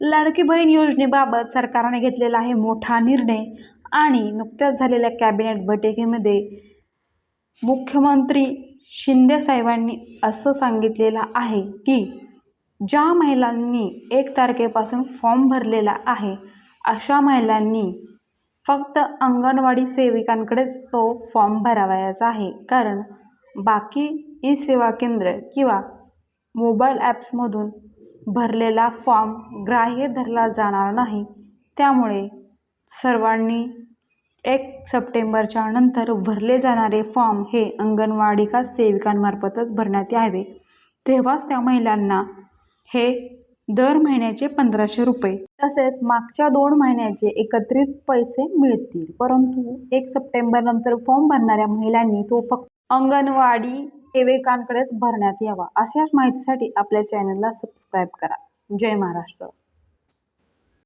लाडकी बहीण योजनेबाबत सरकारने घेतलेला आहे मोठा निर्णय आणि नुकत्याच झालेल्या कॅबिनेट बैठकीमध्ये मुख्यमंत्री शिंदे साहेबांनी असं सांगितलेलं आहे की ज्या महिलांनी एक तारखेपासून फॉर्म भरलेला आहे अशा महिलांनी फक्त अंगणवाडी सेविकांकडेच तो फॉर्म भरावयाचा आहे. कारण बाकी ई सेवा केंद्र किंवा मोबाईल ॲप्समधून भरलेला फॉर्म ग्राह्य धरला जाणार नाही. त्यामुळे सर्वांनी एक सप्टेंबरच्या नंतर भरले जाणारे फॉर्म हे अंगणवाडिका सेविकांमार्फतच भरण्यात यावे. तेव्हाच त्या महिलांना हे दर महिन्याचे पंधराशे रुपये तसेच मागच्या दोन महिन्याचे एकत्रित पैसे मिळतील. परंतु एक सप्टेंबरनंतर फॉर्म भरणाऱ्या महिलांनी तो फक्त अंगणवाडी सेविकांकडेच भरण्यात यावा अशाच माहितीसाठी आपल्या चॅनलला सबस्क्राईब करा. जय महाराष्ट्र.